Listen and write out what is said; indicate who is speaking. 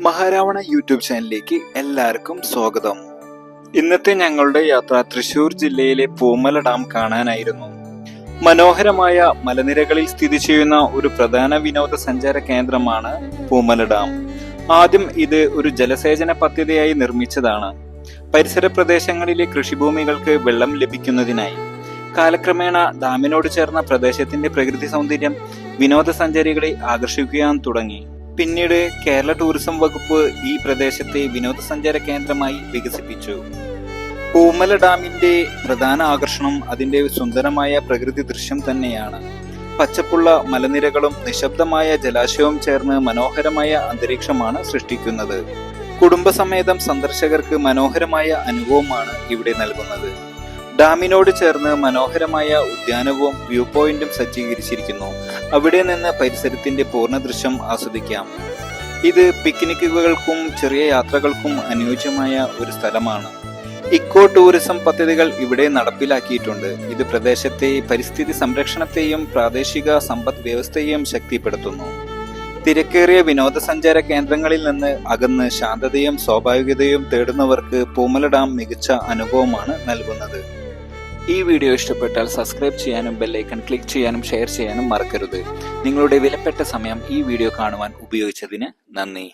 Speaker 1: മഹാരാവണ YouTube ചാനലിലേക്ക് എല്ലാവർക്കും സ്വാഗതം. ഇന്നത്തെ ഞങ്ങളുടെ യാത്ര തൃശൂർ ജില്ലയിലെ പൂമല ഡാം കാണാനായിരുന്നു. മനോഹരമായ മലനിരകളിൽ സ്ഥിതി ചെയ്യുന്ന ഒരു പ്രധാന വിനോദസഞ്ചാര കേന്ദ്രമാണ് പൂമല ഡാം. ആദ്യം ഇത് ഒരു ജലസേചന പദ്ധതിയായി നിർമ്മിച്ചതാണ്. പരിസര പ്രദേശങ്ങളിലെ കൃഷിഭൂമികൾക്ക് വെള്ളം ലഭിക്കുന്നതിനായി. കാലക്രമേണ ഡാമിനോട് ചേർന്ന പ്രദേശത്തിന്റെ പ്രകൃതി സൗന്ദര്യം വിനോദസഞ്ചാരികളെ ആകർഷിക്കാൻ തുടങ്ങി. പിന്നീട് കേരള ടൂറിസം വകുപ്പ് ഈ പ്രദേശത്തെ വിനോദസഞ്ചാര കേന്ദ്രമായി വികസിപ്പിച്ചു. പൂമല ഡാമിന്റെ പ്രധാന ആകർഷണം അതിന്റെ സുന്ദരമായ പ്രകൃതി ദൃശ്യം തന്നെയാണ്. പച്ചപ്പുള്ള മലനിരകളും നിശബ്ദമായ ജലാശയവും ചേർന്ന് മനോഹരമായ അന്തരീക്ഷമാണ് സൃഷ്ടിക്കുന്നത്. കുടുംബസമേതം സന്ദർശകർക്ക് മനോഹരമായ അനുഭവമാണ് ഇവിടെ നൽകുന്നത്. ഡാമിനോട് ചേർന്ന് മനോഹരമായ ഉദ്യാനവും വ്യൂ പോയിന്റും സജ്ജീകരിച്ചിരിക്കുന്നു. അവിടെ നിന്ന് പരിസരത്തിന്റെ പൂർണ ദൃശ്യം ആസ്വദിക്കാം. ഇത് പിക്നിക്കുകൾക്കും ചെറിയ യാത്രകൾക്കും അനുയോജ്യമായ ഒരു സ്ഥലമാണ്. ഇക്കോ ടൂറിസം പദ്ധതികൾ ഇവിടെ നടപ്പിലാക്കിയിട്ടുണ്ട്. ഇത് പ്രദേശത്തെ പരിസ്ഥിതി സംരക്ഷണത്തെയും പ്രാദേശിക സമ്പദ് വ്യവസ്ഥയെയും ശക്തിപ്പെടുത്തുന്നു. തിരക്കേറിയ വിനോദസഞ്ചാര കേന്ദ്രങ്ങളിൽ നിന്ന് അകന്ന് ശാന്തതയും സ്വാഭാവികതയും തേടുന്നവർക്ക് പൂമല ഡാം മികച്ച അനുഭവമാണ് നൽകുന്നത്. ഈ വീഡിയോ ഇഷ്ടപ്പെട്ടാൽ സബ്സ്ക്രൈബ് ചെയ്യാനും ബെല്ലൈക്കൺ ക്ലിക്ക് ചെയ്യാനും ഷെയർ ചെയ്യാനും മറക്കരുത്. നിങ്ങളുടെ വിലപ്പെട്ട സമയം ഈ വീഡിയോ കാണുവാൻ ഉപയോഗിച്ചതിന് നന്ദി.